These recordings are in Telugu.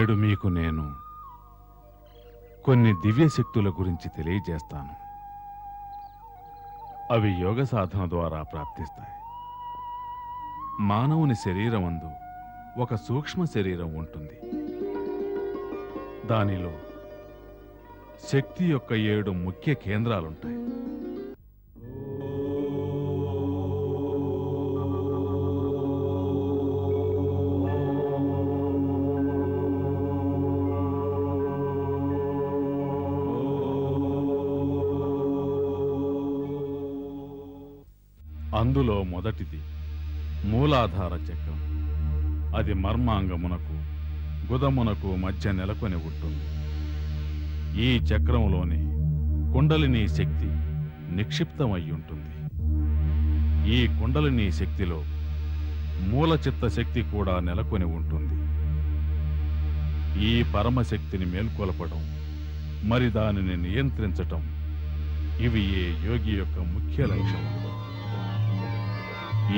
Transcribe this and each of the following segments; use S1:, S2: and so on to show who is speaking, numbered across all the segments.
S1: నేడు మీకు నేను కొన్ని దివ్య శక్తుల గురించి తెలియజేస్తాను. అవి యోగ సాధన ద్వారా ప్రాప్తిస్తాయి. మానవుని శరీరమందు ఒక సూక్ష్మ శరీరం ఉంటుంది. దానిలో శక్తి యొక్క ఏడు ముఖ్య కేంద్రాలుంటాయి. మొదటిది మూలాధార చక్రం. అది మర్మాంగమునకు గుదమునకు మధ్య నెలకొని ఉంటుంది ఈ చక్రంలోనే కుండలిని శక్తి నిక్షిప్తమై ఉంటుంది ఈ కుండలిని శక్తిలో మూల చిత్త శక్తి కూడా నెలకొని ఉంటుంది. ఈ పరమశక్తిని మేల్కొలపడం మరి దానిని నియంత్రించటం ఇవి ఏ యోగి యొక్క ముఖ్య లక్ష్యం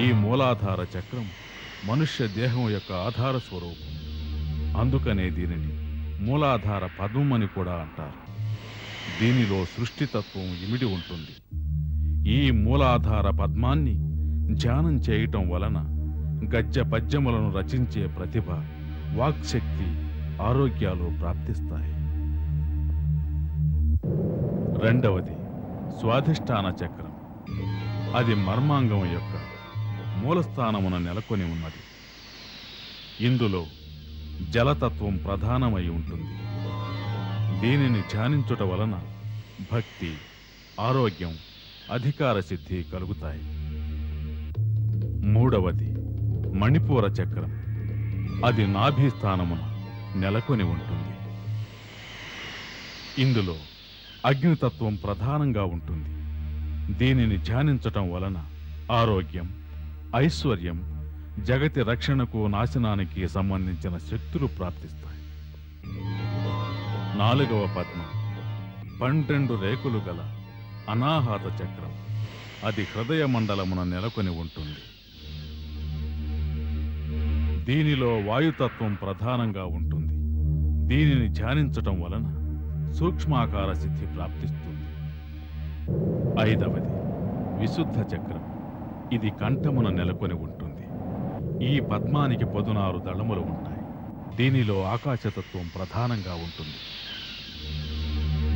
S1: ఈ మూలాధార చక్రం మనుష్య దేహం యొక్క ఆధార స్వరూపం. అందుకనే దీనిని మూలాధార పద్మం అని కూడా అంటారు. దీనిలో సృష్టితత్వం ఇమిడి ఉంటుంది. ఈ మూలాధార పద్మాన్ని ధ్యానం చేయటం వలన గజ్జ పద్యములను రచించే ప్రతిభ వాక్శక్తి ఆరోగ్యాలు ప్రాప్తిస్తాయి. రెండవది స్వాధిష్టాన చక్రం. అది మర్మాంగం యొక్క మూలస్థానమున నెలకొని ఉన్నది. ఇందులో జలతత్వం ప్రధానమై ఉంటుంది. దీనిని ధ్యానించుట వలన భక్తి ఆరోగ్యం అధికార సిద్ధి కలుగుతాయి. మూడవది మణిపూర చక్రం. అది నాభిస్థానమున నెలకొని ఉంటుంది. ఇందులో అగ్నితత్వం ప్రధానంగా ఉంటుంది. దీనిని ధ్యానించటం వలన ఆరోగ్యం ఐశ్వర్యం జగతి రక్షణకు నాశనానికి సంబంధించిన శక్తులు ప్రాప్తిస్తాయి. నాలుగవ పద్మం పన్నెండు రేకులు గల అనాహత చక్రం. అది హృదయ మండలమున నెలకొని ఉంటుంది. దీనిలో వాయుతత్వం ప్రధానంగా ఉంటుంది. దీనిని ధ్యానించటం వలన సూక్ష్మాకార సిద్ధి ప్రాప్తిస్తుంది. ఐదవది విశుద్ధ చక్రం. ఇది కంఠమున నెలకొని ఉంటుంది. ఈ పద్మానికి పదునారు దళములు ఉంటాయి. దీనిలో ఆకాశతత్వం ప్రధానంగా ఉంటుంది.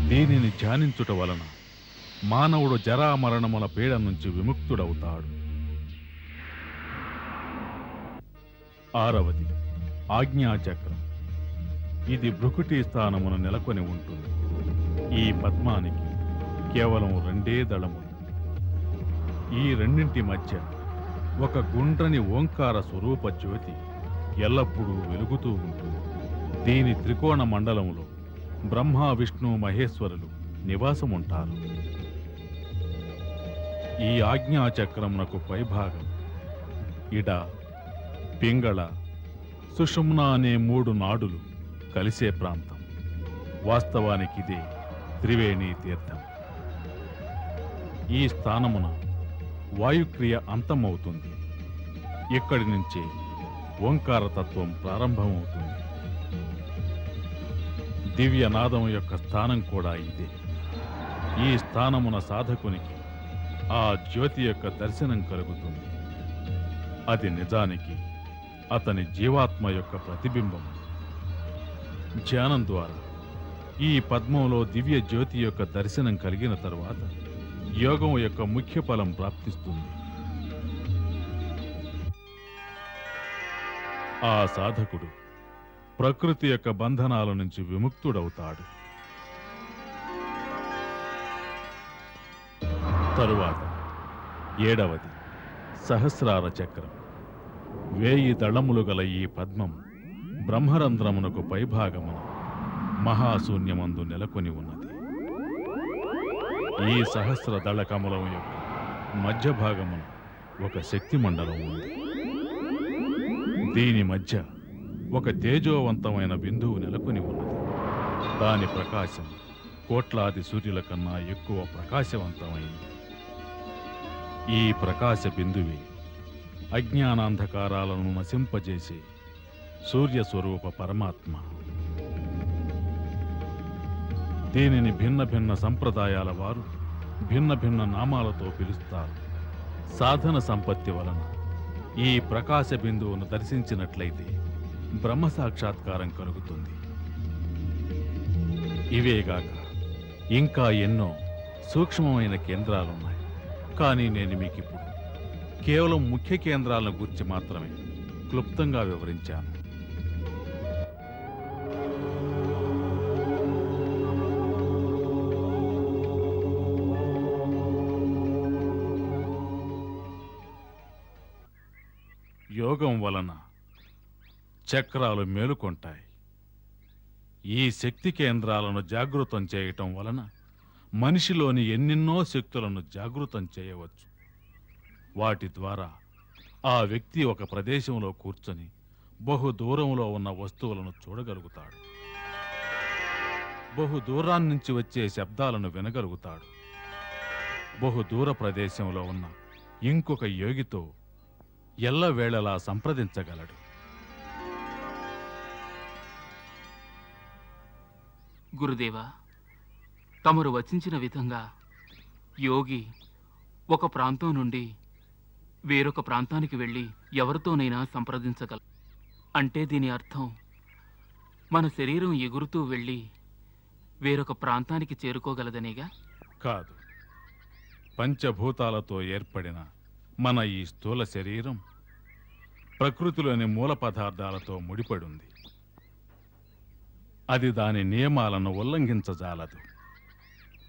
S1: దీనిని ధ్యానించుట వలన మానవుడు జరామరణముల పీడ నుంచి విముక్తుడవుతాడు. ఆరవది. ఆజ్ఞాచక్రం. ఇది భృకుటి స్థానమున నెలకొని ఉంటుంది. ఈ పద్మానికి కేవలం రెండే దళములు. ఈ రెండింటి మధ్య ఒక గుండ్రని ఓంకార స్వరూప జ్యోతి ఎల్లప్పుడూ వెలుగుతూ ఉంటుంది దీని త్రికోణ మండలంలో బ్రహ్మ విష్ణు మహేశ్వరులు నివాసముంటారు. ఈ ఆజ్ఞాచక్రమునకు పైభాగం ఇడ పింగళ సుషుమ్న అనే మూడు నాడులు కలిసే ప్రాంతం. వాస్తవానికి ఇదే త్రివేణి తీర్థం. ఈ స్థానమున వాయుక్రియ అంతమవుతుంది. ఇక్కడి నుంచే ఓంకారతత్వం ప్రారంభమవుతుంది. దివ్యనాదం యొక్క స్థానం కూడా ఇదే. ఈ స్థానమున సాధకునికి ఆ జ్యోతి యొక్క దర్శనం కలుగుతుంది. అది నిజానికి అతని జీవాత్మ యొక్క ప్రతిబింబం. ధ్యానం ద్వారా ఈ పద్మంలో దివ్య జ్యోతి యొక్క దర్శనం కలిగిన తరువాత యోగం యొక్క ముఖ్య ఫలం ప్రాప్తిస్తుంది. ఆ సాధకుడు ప్రకృతి యొక్క బంధనాల నుంచి విముక్తుడవుతాడు. తరువాత ఏడవది సహస్రార చక్రం. వేయి దళములు గల ఈ పద్మం బ్రహ్మరంధ్రమునకు పైభాగమున మహాశూన్యమందు నెలకొని ఉన్నది. ఈ సహస్ర దళ కమలం యొక్క మధ్య భాగమున ఒక శక్తి మండలం ఉంది. దీని మధ్య ఒక తేజోవంతమైన బిందువు నెలకొని ఉన్నది. దాని ప్రకాశం కోట్లాది సూర్యుల కన్నా ఎక్కువ ప్రకాశవంతమైంది ఈ ప్రకాశ బిందువే అజ్ఞానాంధకారాలను నశింపజేసే సూర్య స్వరూప పరమాత్మ. దీనిని భిన్న భిన్న సంప్రదాయాల వారు భిన్న భిన్న నామాలతో పిలుస్తారు. సాధన సంపత్తి వలన ఈ ప్రకాశ బిందువును దర్శించినట్లయితే బ్రహ్మ సాక్షాత్కారం కలుగుతుంది. ఇవేగాక ఇంకా ఎన్నో సూక్ష్మమైన కేంద్రాలున్నాయి. కానీ నేను మీకు ఇప్పుడు కేవలం ముఖ్య కేంద్రాలను గురించి మాత్రమే క్లుప్తంగా వివరించాను. యోగం వలన చక్రాలు మేలుకొంటాయి. ఈ శక్తి కేంద్రాలను జాగృతం చేయటం వలన మనిషిలోని ఎన్నెన్నో శక్తులను జాగృతం చేయవచ్చు. వాటి ద్వారా ఆ వ్యక్తి ఒక ప్రదేశంలో కూర్చొని బహు దూరంలో ఉన్న వస్తువులను చూడగలుగుతాడు. బహు దూరాన్నించి వచ్చే శబ్దాలను వినగలుగుతాడు. బహు దూర ప్రదేశంలో ఉన్న ఇంకొక యోగితో ఎల్లవేళలా సంప్రదించగలడు.
S2: గురుదేవా తమరు వచించిన విధంగా యోగి ఒక ప్రాంతం నుండి వేరొక ప్రాంతానికి వెళ్ళి ఎవరితోనైనా సంప్రదించగల. అంటే దీని అర్థం మన శరీరం ఎగురుతూ వెళ్ళి వేరొక ప్రాంతానికి చేరుకోగలదనేగా?
S1: కాదు. పంచభూతాలతో ఏర్పడిన మన ఈ స్థూల శరీరం ప్రకృతిలోని మూల పదార్థాలతో ముడిపడుంది. అది దాని నియమాలను ఉల్లంఘించజాలదు.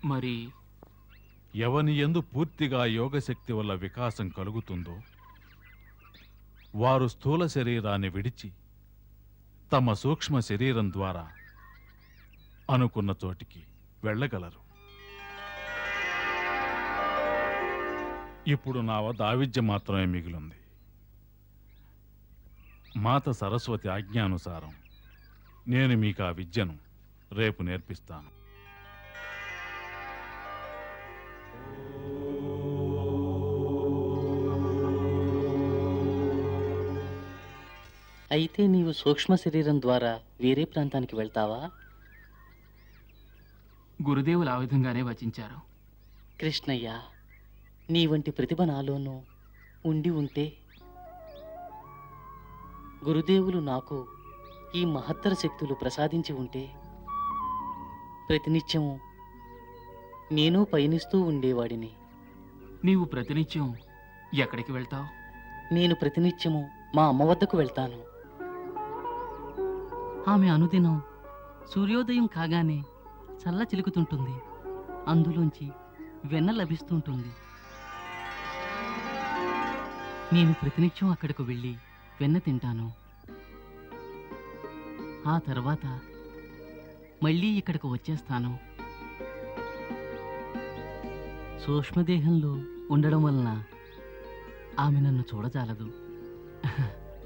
S2: మరి?
S1: ఎవని ఎందు పూర్తిగా యోగశక్తి వల్ల వికాసం కలుగుతుందో వారు స్థూల శరీరాన్ని విడిచి తమ సూక్ష్మ శరీరం ద్వారా అనుకున్న చోటికి వెళ్ళగలరు. ఇప్పుడు నా వద్ద ఆ విద్య మాత్రమే మిగిలింది. మాత సరస్వతి ఆజ్ఞానుసారం నేను మీకు ఆ విద్యను రేపు నేర్పిస్తాను.
S3: అయితే నీవు సూక్ష్మ శరీరం ద్వారా వేరే ప్రాంతానికి వెళ్తావా?
S2: గురుదేవులు ఆ విధంగానే వచించారు.
S3: కృష్ణయ్య నీ వంటి ప్రతిభ నాలోనూ ఉండి ఉంటే గురుదేవులు నాకు ఈ మహత్తర శక్తులు ప్రసాదించి ఉంటే ప్రతినిత్యము నేను పయనిస్తూ ఉండేవాడిని.
S2: నీవు ప్రతినిత్యం ఎక్కడికి వెళ్తావు?
S3: నేను ప్రతినిత్యము మా అమ్మ వద్దకు వెళ్తాను.
S4: ఆమె అనుదినం సూర్యోదయం కాగానే చల్ల చిలుకుతుంటుంది. అందులోంచి వెన్న లభిస్తుంటుంది. నేను ప్రతినిత్యం అక్కడికి వెళ్ళి వెన్న తింటాను. ఆ తర్వాత మళ్ళీ ఇక్కడికి వచ్చేస్తాను. సూక్ష్మదేహంలో ఉండడం వలన ఆమె నన్ను చూడజాలదు.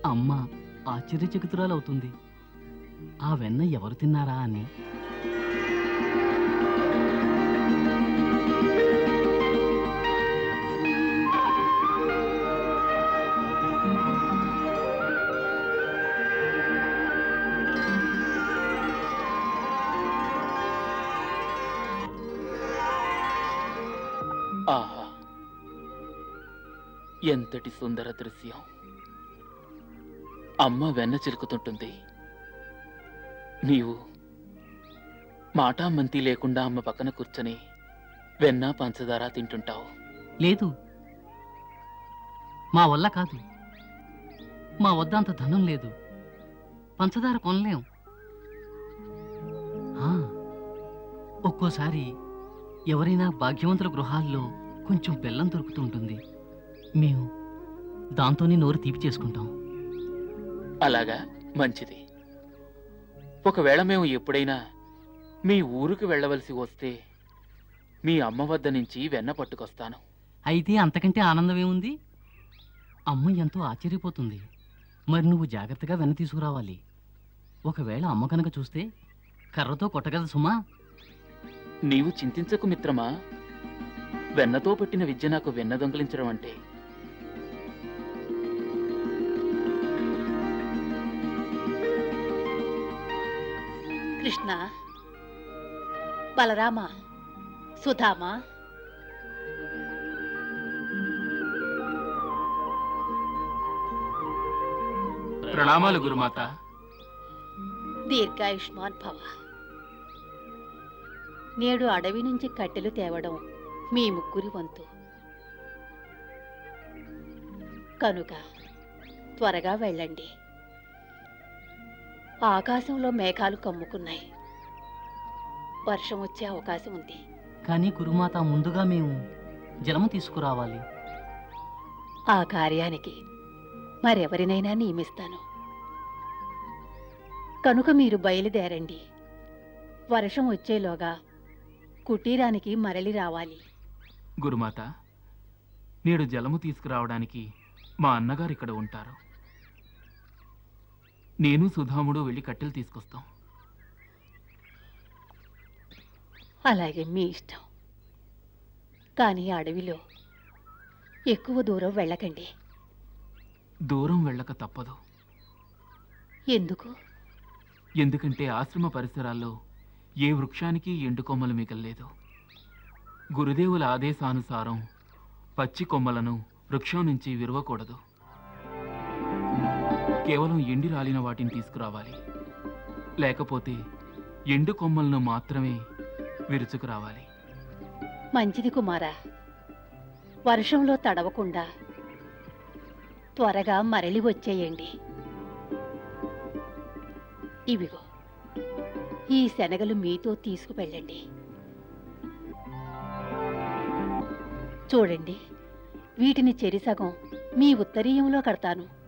S4: అమ్మ ఆశ్చర్యచకితురాలవుతుంది. ఆ వెన్న ఎవరు తిన్నారా అని.
S2: ఎంతటి సుందర దృశ్యం. అమ్మ వెన్న చిలుకుతుంటుంది. నీవు మాటామంతి లేకుండా అమ్మ పక్కన కూర్చొని వెన్న పంచదార తింటుంటావు.
S4: లేదు. మా వల్ల కాదు. మా వద్ద అంత ధనం లేదు. పంచదార కొనలేం. ఆ, ఒక్కోసారి ఎవరైనా భాగ్యవంతుల గృహాల్లో కొంచెం బెల్లం దొరుకుతుంటుంది మేము దాంతోనే నోరు తీపి చేసుకుంటాం.
S2: అలాగా మంచిది. ఒకవేళ మేము ఎప్పుడైనా మీ ఊరికి వెళ్ళవలసి వస్తే మీ అమ్మ వద్ద నుంచి వెన్న పట్టుకొస్తాను.
S4: అయితే అంతకంటే ఆనందం ఏముంది? అమ్మ ఎంతో ఆశ్చర్యపోతుంది. మరి నువ్వు జాగ్రత్తగా వెన్న తీసుకురావాలి. ఒకవేళ అమ్మ కనుక చూస్తే కర్రతో కొట్టగలదు సుమా.
S2: నీవు చింతించకు మిత్రమా? వెన్నతో పెట్టిన విద్య నాకు వెన్న దొంగిలించడం అంటే
S5: కృష్ణ బలరామా సుధామా.
S2: ప్రణామాలు గురుమాత.
S5: దీర్ఘాయుష్మాన్ భవ నేడు అడవి నుంచి కట్టెలు తేవడం మీ ముగ్గురి వంతు. కనుక త్వరగా వెళ్ళండి. ఆకాశంలో మేఘాలు కమ్ముకున్నాయి. వర్షం వచ్చే అవకాశం ఉంది.
S4: కానీ గురుమాత ముందుగా మేము జలము తీసుకురావాలి.
S5: ఆ కార్యానికి మరెవరినైనా నియమిస్తాను. కనుక మీరు బయలుదేరండి. వర్షం వచ్చేలోగా కుటీరానికి మరలి రావాలి.
S2: గురుమాత నేడు జలము తీసుకురావడానికి మా అన్నగారు ఇక్కడ ఉంటారు. నేను సుధాముడు వెళ్ళి కట్టెలు తీసుకొస్తాం.
S5: అలాగే మీ ఇష్టం. కానీ అడవిలో ఎక్కువ దూరం వెళ్ళకండి.
S2: దూరం వెళ్ళక తప్పదు.
S5: ఎందుకు?
S2: ఎందుకంటే ఆశ్రమ పరిసరాల్లో ఏ వృక్షానికి ఎండు కొమ్మలు మిగల్లేదు. గురుదేవుల ఆదేశానుసారం పచ్చి కొమ్మలను వృక్షం నుంచి విరవకూడదు. కేవలం ఎండి రాలిన వాటిని తీసుకురావాలి. లేకపోతే ఎండు కొమ్మలను మాత్రమే విరుచుకురావాలి.
S5: మంచిది కుమారా. వర్షంలో తడవకుండా త్వరగా మరలి వచ్చేయండి. ఇవిగో ఈ శనగలు మీతో తీసుకువెళ్ళండి. చూడండి వీటిని చెరిసగం మీ ఉత్తరీయంలో కడతాను.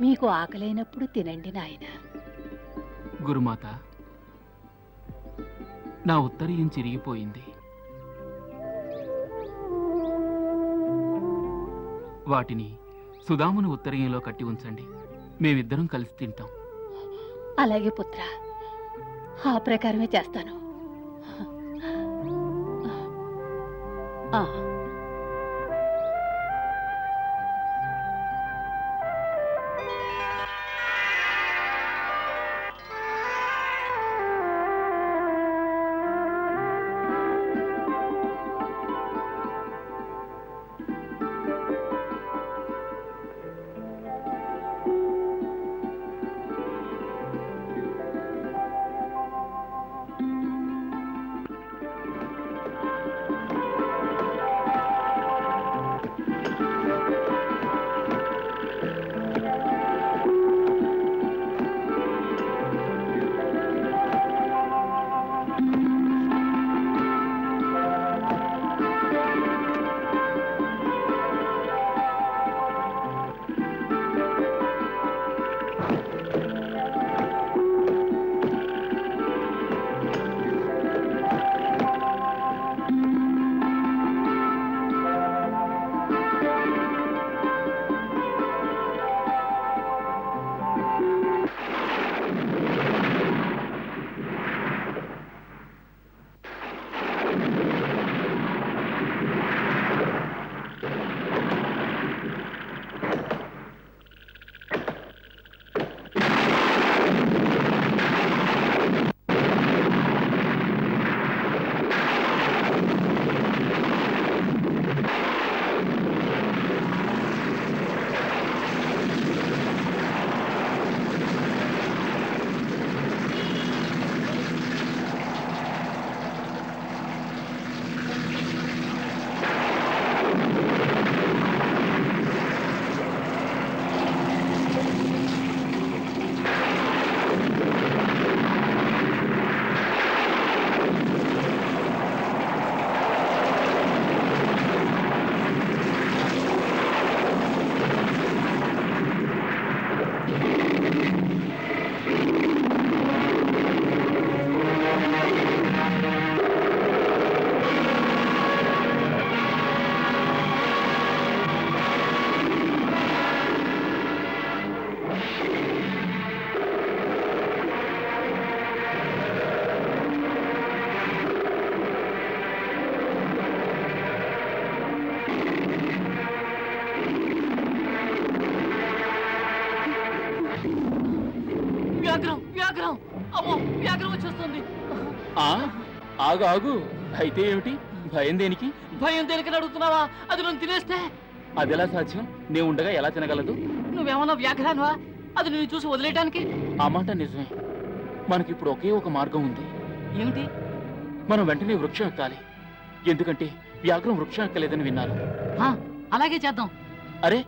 S5: మీకు ఆకలైనప్పుడు తినండి నాయనా.
S2: గురుమాత నా ఉత్తరీయం చిరిగిపోయింది. వాటిని సుధాముని ఉత్తరీయంలో కట్టి ఉంచండి. మేమిద్దరం కలిసి తింటాం.
S5: అలాగే పుత్ర ఆ ప్రకారమే చేస్తాను. ఆ, Thank you.
S4: వ్యాఘ్రం వ్యాఘ్రం. అమ్మో వ్యాఘ్రం వచ్చేస్తుంది.
S2: ఆ ఆగు ఆగు. అయితే ఏమిటి? భయం దేనికి?
S6: భయం దేనికని అడుగుతున్నావా? అది నన్ను తినేస్తే.
S2: అదెలా సాధ్యం? నేను ఉండగా ఎలా తినగలదు?
S6: నువ్వేమన్నా వ్యాఘ్రాన్వా? అది నేను చూసి వదిలేయడానికి
S2: ఆ మాట నిజమే. మనకిప్పుడు ఒకే ఒక మార్గం ఉంది.
S6: ఏమిటి?
S2: మనం వెంటనే వృక్షం ఎక్కాలి. ఎందుకంటే వ్యాఘ్రం వృక్షం ఎక్కలేదని విన్నాను.
S6: ఆ, అలాగే చేద్దాం.
S2: అరే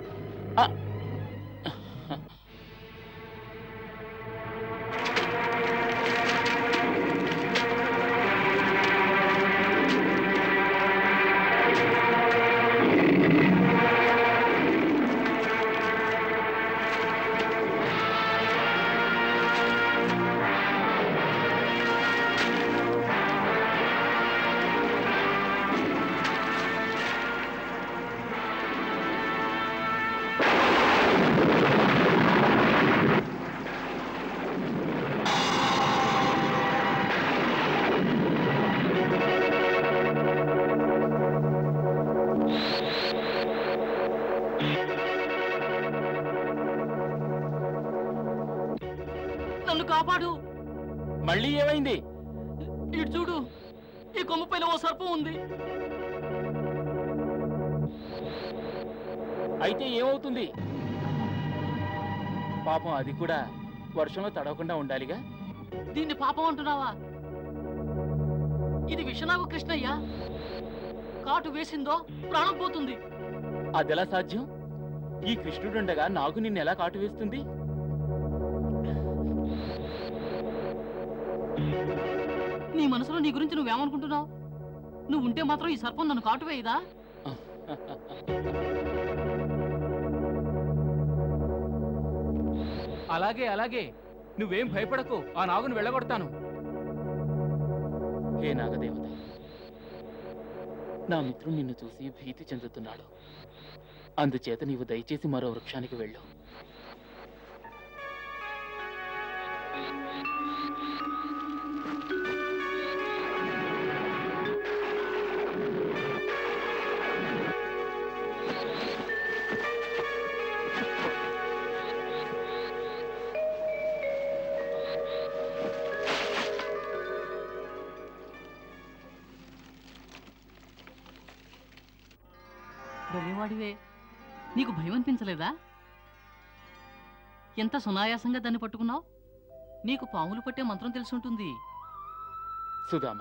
S6: నన్ను కాపాడు.
S2: మళ్ళీ ఏమైంది?
S6: ఇటు చూడు ఈ కొమ్మ పైన ఓ సర్పం ఉంది.
S2: అయితే ఏమవుతుంది? పాపం అది కూడా వర్షంలో తడవకుండా ఉండాలిగా?
S6: దీన్ని పాపం అంటున్నావా? ఇది విషనాగు కృష్ణయ్య కాటు వేసిందో ప్రాణం పోతుంది.
S2: అదెలా సాధ్యం? ఈ కృష్ణుడుండగా నాకు నిన్ను ఎలా కాటు వేస్తుంది?
S6: నీ మనసులో నీ గురించి నువ్వేమనుకుంటున్నావు? నువ్వు ఉంటే మాత్రం ఈ సర్పం నన్ను కాటు వేయదా?
S2: అలాగే అలాగే. నువ్వేం భయపడకు. ఆ నాగును వెళ్ళగొడతాను. హే నాగదేవత. నా మిత్రుడు నిన్ను చూసి భీతి చెందుతున్నాడు. అందుచేత నీవు దయచేసి మరో వృక్షానికి వెళ్ళు.
S6: నీకు భయం అనిపించలేదా ఎంత సునాయాసంగా దాన్ని పట్టుకున్నావు? నీకు పాములు పట్టే మంత్రం తెలిసి ఉంటుంది
S2: సుధామ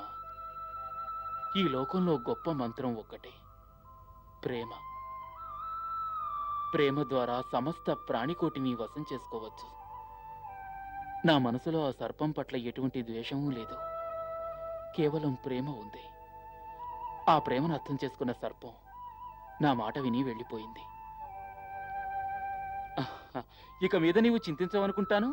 S2: ఈ లోకంలో గొప్ప మంత్రం ఒక్కటే. ప్రేమ. ప్రేమ ద్వారా సమస్త ప్రాణికోటిని వశం చేసుకోవచ్చు. నా మనసులో ఆ సర్పం పట్ల ఎటువంటి ద్వేషమూ లేదు. కేవలం ప్రేమ ఉంది. ఆ ప్రేమను అర్థం చేసుకున్న సర్పం నా మాట విని వెళ్ళిపోయింది. ఇక మీద నీవు చింతించవనుకుంటాను?